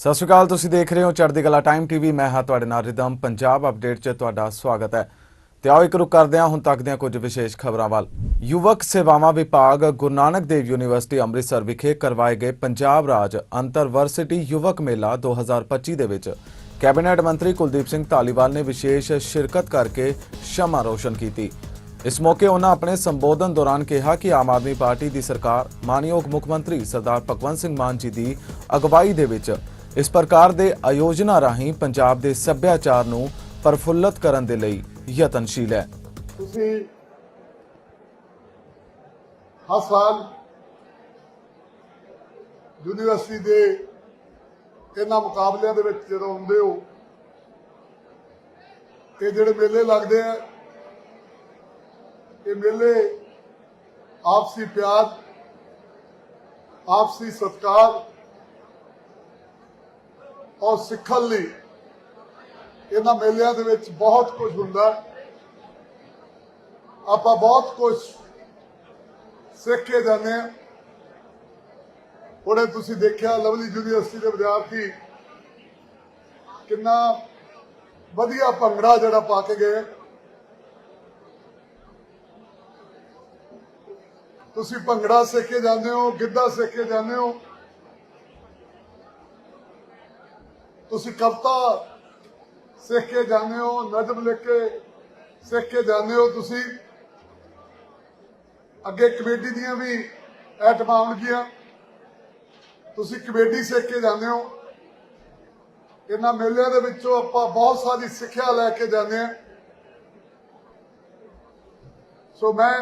ਸਤਿ ਸ਼੍ਰੀ ਅਕਾਲ, ਤੁਸੀਂ ਦੇਖ ਰਹੇ ਹੋ ਚੜ੍ਹਦੀ ਕਲਾ ਟਾਈਮ ਟੀਵੀ ਮੈਂ ਹਾਂ ਤੁਹਾਡੇ ਨਾਲ ਰਿਦਮ। ਪੰਜਾਬ ਅਪਡੇਟ 'ਚ ਤੁਹਾਡਾ ਸਵਾਗਤ ਹੈ। ਤੇ ਆਓ ਇੱਕ ਰੁਕ ਕਰਦੇ ਹਾਂ, ਹੁਣ ਤੱਕ ਦੀਆਂ ਕੁਝ ਵਿਸ਼ੇਸ਼ ਖਬਰਾਂ ਵੱਲ। ਯੁਵਕ ਸੇਵਾਵਾਂ ਵਿਭਾਗ ਗੁਰੂ ਨਾਨਕ ਦੇਵ ਯੂਨੀਵਰਸਿਟੀ ਅੰਮ੍ਰਿਤਸਰ ਵਿਖੇ ਕਰਵਾਏ ਗਏ ਪੰਜਾਬ ਰਾਜ ਅੰਤਰਵਰਸਿਟੀ ਯੁਵਕ ਮੇਲਾ 2025 ਦੇ ਵਿੱਚ। ਕੈਬਨਿਟ ਮੰਤਰੀ ਕੁਲਦੀਪ ਸਿੰਘ ਧਾਲੀਵਾਲ ਨੇ ਵਿਸ਼ੇਸ਼ ਸ਼ਿਰਕਤ ਕਰਕੇ ਸ਼ਮਾ ਰੋਸ਼ਨ ਕੀਤੀ। ਇਸ ਮੌਕੇ ਉਹਨਾਂ ਆਪਣੇ ਸੰਬੋਧਨ ਦੌਰਾਨ ਕਿਹਾ ਕਿ ਆਮ ਆਦਮੀ ਪਾਰਟੀ ਦੀ ਸਰਕਾਰ, ਮਾਨਯੋਗ ਮੁੱਖ ਮੰਤਰੀ ਸਰਦਾਰ ਭਗਵੰਤ ਸਿੰਘ ਮਾਨ ਜੀ ਦੀ ਅਗਵਾਈ ਦੇ ਵਿੱਚ ਇਸ ਪ੍ਰਕਾਰ ਦੇ ਆਯੋਜਨਾ ਰਾਹੀਂ ਪੰਜਾਬ ਦੇ ਸੱਭਿਆਚਾਰ ਨੂੰ ਪਰਫੁੱਲਤ ਕਰਨ ਦੇ ਲਈ ਯਤਨਸ਼ੀਲ ਹੈ। ਤੁਸੀਂ ਹਰ ਸਾਲ ਯੂਨੀਵਰਸਿਟੀ ਦੇ ਇਹਨਾਂ ਮੁਕਾਬਲਿਆਂ ਦੇ ਵਿੱਚ ਜਦੋਂ ਆਉਂਦੇ ਹੋ ਇਹ ਜਿਹੜੇ ਮੇਲੇ ਲੱਗਦੇ ਆ, ਇਹ ਮੇਲੇ ਆਪਸੀ ਪਿਆਰ, ਆਪਸੀ ਸਤਿਕਾਰ ਔਰ ਸਿੱਖਣ ਲਈ ਇਹਨਾਂ ਮੇਲਿਆਂ ਦੇ ਵਿੱਚ ਬਹੁਤ ਕੁਝ ਹੁੰਦਾ। ਆਪਾਂ ਬਹੁਤ ਕੁਝ ਸਿੱਖ ਕੇ ਜਾਂਦੇ ਹਾਂ। ਉਹਨੇ ਤੁਸੀਂ ਦੇਖਿਆ ਲਵਲੀ ਯੂਨੀਵਰਸਿਟੀ ਦੇ ਵਿਦਿਆਰਥੀ ਕਿੰਨਾ ਵਧੀਆ ਭੰਗੜਾ ਜਿਹੜਾ ਪਾ ਕੇ ਗਏ। ਤੁਸੀਂ ਭੰਗੜਾ ਸਿੱਖ ਕੇ ਜਾਂਦੇ ਹੋ, ਗਿੱਧਾ ਸਿੱਖ ਕੇ ਜਾਂਦੇ ਹੋ। ਤੁਸੀਂ ਕਵਿਤਾ ਸਿੱਖ ਕੇ ਜਾਂਦੇ ਹੋ, ਨਜ਼ਮ ਲਿਖ ਕੇ ਸਿੱਖ ਕੇ ਜਾਂਦੇ ਹੋ, ਤੁਸੀਂ ਅੱਗੇ ਕਮੇਟੀ ਦੀਆਂ ਵੀ ਐਟਮਾਂ ਆਉਣਗੀਆਂ। ਤੁਸੀਂ ਕਮੇਟੀ ਸਿੱਖ ਕੇ ਜਾਂਦੇ ਹੋ। ਇਹਨਾਂ ਮੇਲਿਆਂ ਦੇ ਵਿੱਚੋਂ ਆਪਾਂ ਬਹੁਤ ਸਾਰੀ ਸਿੱਖਿਆ ਲੈ ਕੇ ਜਾਂਦੇ ਹਾਂ। ਸੋ ਮੈਂ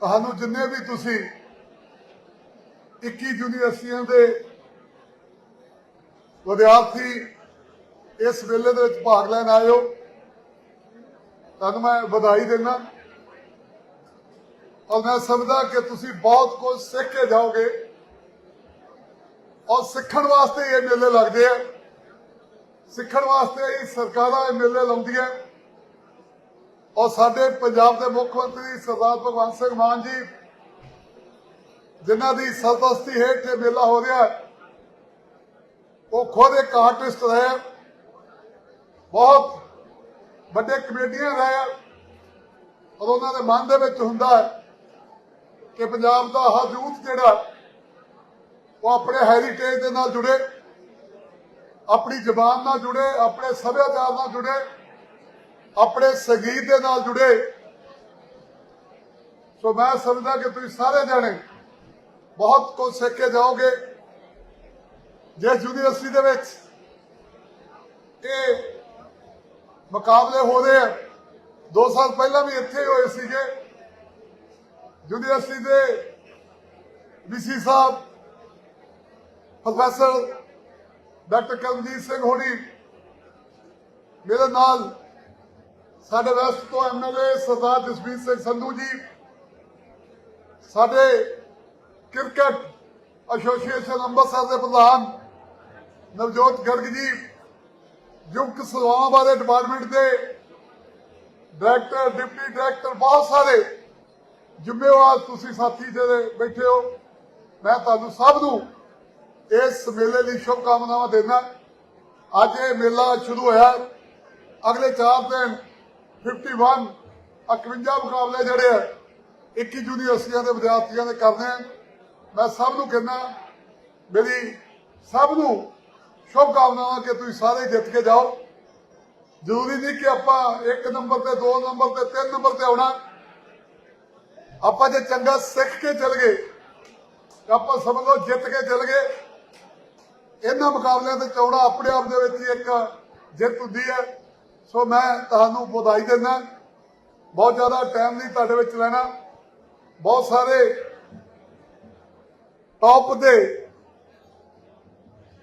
ਤੁਹਾਨੂੰ ਜਿੰਨੇ ਵੀ ਤੁਸੀਂ 21 ਯੂਨੀਵਰਸਿਟੀਆਂ ਦੇ ਵਿਦਿਆਰਥੀ, ਇਸ ਮੇਲੇ ਦੇ ਵਿੱਚ ਭਾਗ ਲੈਣ ਆਏ ਹੋ। ਤੁਹਾਨੂੰ ਮੈਂ ਵਧਾਈ ਦਿੰਦਾ। ਔਰ ਮੈਂ ਸਮਝਦਾ ਕਿ ਤੁਸੀਂ ਬਹੁਤ ਕੁਝ ਸਿੱਖ ਕੇ ਜਾਓਗੇ। ਔਰ ਸਿੱਖਣ ਵਾਸਤੇ ਇਹ ਮੇਲੇ ਲੱਗਦੇ ਆ। ਸਿੱਖਣ ਵਾਸਤੇ ਹੀ ਸਰਕਾਰਾਂ ਇਹ ਮੇਲੇ ਲਾਉਂਦੀਆਂ। ਔਰ ਸਾਡੇ ਪੰਜਾਬ ਦੇ ਮੁੱਖ ਮੰਤਰੀ ਸਰਦਾਰ ਭਗਵੰਤ ਸਿੰਘ ਮਾਨ ਜੀ, ਜਿਨ੍ਹਾਂ ਦੀ ਸਰਪ੍ਰਸਤੀ ਹੇਠ ਇਹ ਮੇਲਾ ਹੋ ਰਿਹਾ ਹੈ ਉਹ ਖੁਦ ਇੱਕ ਆਰਟਿਸਟ ਰਹੇ ਆ। ਬਹੁਤ ਵੱਡੇ ਕਮੇਡੀਅਨ ਰਹੇ ਆ। ਔਰ ਉਹਨਾਂ ਦੇ ਮਨ ਦੇ ਵਿੱਚ ਹੁੰਦਾ ਕਿ ਪੰਜਾਬ ਦਾ ਹਰ ਯੂਥ ਜਿਹੜਾ, ਉਹ ਆਪਣੇ ਹੈਰੀਟੇਜ ਦੇ ਨਾਲ ਜੁੜੇ, ਆਪਣੀ ਜ਼ਬਾਨ ਨਾਲ ਜੁੜੇ, ਆਪਣੇ ਸੱਭਿਆਚਾਰ ਨਾਲ ਜੁੜੇ, ਆਪਣੇ ਸੰਗੀਤ ਦੇ ਨਾਲ ਜੁੜੇ ਸੋ ਮੈਂ ਸਮਝਦਾ ਕਿ ਤੁਸੀਂ ਸਾਰੇ ਜਾਣੇ ਬਹੁਤ ਕੁਝ ਸਿੱਖ ਕੇ ਜਾਓਗੇ ਜਿਸ ਯੂਨੀਵਰਸਿਟੀ ਦੇ ਵਿੱਚ ਇਹ ਮੁਕਾਬਲੇ ਹੋ ਰਹੇ ਆ, ਦੋ ਸਾਲ ਪਹਿਲਾਂ ਵੀ ਇੱਥੇ ਹੋਏ ਸੀਗੇ। ਯੂਨੀਵਰਸਿਟੀ ਦੇ ਵੀਸੀ ਸਾਹਿਬ, ਪ੍ਰੋਫੈਸਰ ਡਾਕਟਰ ਕਲਮਜੀਤ ਸਿੰਘ ਹੋਣੀ, ਮੇਰੇ ਨਾਲ ਸਾਡੇ ਵੈਸਟ ਤੋਂ ਐਮਐਲਏ ਸਰਦਾਰ ਜਸਵੀਰ ਸਿੰਘ ਸੰਧੂ ਜੀ, ਸਾਡੇ ਕ੍ਰਿਕਟ ਐਸੋਸੀਏਸ਼ਨ ਅੰਮ੍ਰਿਤਸਰ ਦੇ ਪ੍ਰਧਾਨ ਨਵਜੋਤ ਗਰਗ ਜੀ, ਯੁਵਕ ਸੇਵਾਵਾਂ ਬਾਰੇ ਡਿਪਾਰਟਮੈਂਟ ਦੇ ਡਾਇਰੈਕਟਰ ਡਿਪਟੀ ਡਾਇਰੈਕਟਰ ਬਹੁਤ ਸਾਰੇ ਜ਼ਿੰਮੇਵਾਰ ਤੁਸੀਂ ਸਾਥੀ ਜਿਹੜੇ ਬੈਠੇ ਹੋ। ਮੈਂ ਤੁਹਾਨੂੰ ਸਭ ਨੂੰ ਇਸ ਮੇਲੇ ਲਈ ਸ਼ੁਭ ਕਾਮਨਾਵਾਂ ਦੇਣਾ ਅੱਜ ਇਹ ਮੇਲਾ ਸ਼ੁਰੂ ਹੋਇਆ। ਅਗਲੇ 4 ਦਿਨ 51 51 ਮੁਕਾਬਲੇ ਜਿਹੜੇ ਆ 21 ਯੂਨੀਵਰਸਿਟੀਆਂ ਦੇ ਵਿਦਿਆਰਥੀਆਂ ਦੇ ਕਰਦੇ ਆ। ਮੈਂ ਸਭ ਨੂੰ ਕਹਿੰਦਾ, ਮੇਰੀ ਸਭ ਨੂੰ ਸ਼ੁਭ ਕਾਮਨਾਵਾਂ ਕਿ ਤੁਸੀਂ ਸਾਰੇ ਜਿੱਤ ਕੇ ਜਾਓ। ਜ਼ਰੂਰੀ ਨਹੀਂ ਕਿ ਆਪਾਂ ਇੱਕ ਨੰਬਰ ਤੇ, ਦੋ ਨੰਬਰ ਤੇ, ਤਿੰਨ ਨੰਬਰ ਤੇ ਆਉਣਾ। ਆਪਾਂ ਜੇ ਚੰਗਾ ਸਿੱਖ ਕੇ ਚੱਲ ਗਏ ਆਪਾਂ ਸਮਝ ਲਓ ਜਿੱਤ ਕੇ ਚੱਲ ਗਏ। ਇਹਨਾਂ ਮੁਕਾਬਲਿਆਂ ਤੇ ਚੌੜਾ ਆਪਣੇ ਆਪ ਦੇ ਵਿੱਚ ਹੀ ਇੱਕ ਜਿੱਤ ਹੁੰਦੀ ਹੈ। ਸੋ ਮੈਂ ਤੁਹਾਨੂੰ ਵਧਾਈ ਦਿੰਦਾ। ਬਹੁਤ ਜ਼ਿਆਦਾ ਟਾਈਮ ਨਹੀਂ ਤੁਹਾਡੇ ਵਿੱਚ ਲੈਣਾ। ਬਹੁਤ ਸਾਰੇ ਟੌਪ ਦੇ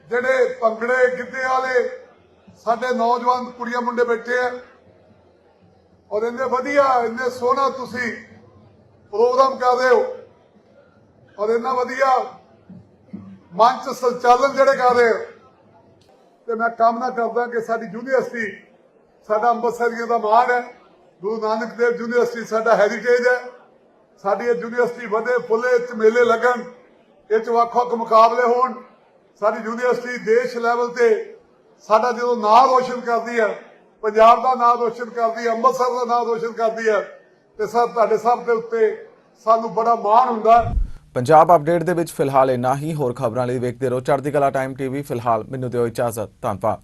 ਜਿਹੜੇ ਭੰਗੜੇ ਗਿੱਧੇ ਵਾਲੇ ਸਾਡੇ ਨੌਜਵਾਨ ਕੁੜੀਆਂ ਮੁੰਡੇ ਬੈਠੇ ਆ, ਔਰ ਇੰਨੇ ਵਧੀਆ, ਇੰਨੇ ਸੋਹਣਾ ਤੁਸੀਂ ਪ੍ਰੋਗਰਾਮ ਕਰ ਰਹੇ ਹੋ, ਔਰ ਇੰਨਾ ਵਧੀਆ ਮੰਚ ਸੰਚਾਲਨ ਜਿਹੜੇ ਕਰ ਰਹੇ ਹੋ, ਤੇ ਮੈਂ ਕਾਮਨਾ ਕਰਦਾ ਕਿ ਸਾਡੀ ਯੂਨੀਵਰਸਿਟੀ ਸਾਡਾ ਅੰਮ੍ਰਿਤਸਰੀਆਂ ਦਾ ਮਾਣ ਹੈ, ਗੁਰੂ ਨਾਨਕ ਦੇਵ ਯੂਨੀਵਰਸਿਟੀ ਸਾਡਾ ਹੈਰੀਟੇਜ ਹੈ, ਸਾਡੀ ਇਹ ਯੂਨੀਵਰਸਿਟੀ ਵਧੇ ਫੁੱਲੇ ਚ ਮੇਲੇ ਲੱਗਣ, ਇਹ ਚ ਵੱਖ ਵੱਖ ਮੁਕਾਬਲੇ ਹੋਣ ਸਾਡੀ ਯੂਨੀਵਰਸਿਟੀ ਦੇਸ਼ ਲੈਵਲ ਤੇ ਸਾਡਾ ਜਦੋਂ ਨਾਂ ਰੋਸ਼ਨ ਕਰਦੀ ਹੈ, ਪੰਜਾਬ ਦਾ ਨਾਂ ਰੋਸ਼ਨ ਕਰਦੀ ਹੈ, ਅੰਮ੍ਰਿਤਸਰ ਦਾ ਨਾਂ ਰੋਸ਼ਨ ਕਰਦੀ ਹੈ, ਤੇ ਸਰ ਤੁਹਾਡੇ ਸਭ ਦੇ ਉੱਤੇ ਸਾਨੂੰ ਬੜਾ ਮਾਣ ਹੁੰਦਾ ਪੰਜਾਬ ਅਪਡੇਟ ਦੇ ਵਿੱਚ ਫਿਲਹਾਲ ਇੰਨਾ ਹੀ। ਹੋਰ ਖਬਰਾਂ ਲਈ ਵੇਖਦੇ ਰਹੋ ਚੜ੍ਹਦੀ ਕਲਾ ਟਾਈਮ ਟੀਵੀ। ਫਿਲਹਾਲ ਮੈਨੂੰ ਦਿਓ ਇਜਾਜ਼ਤ। ਧੰਨਵਾਦ।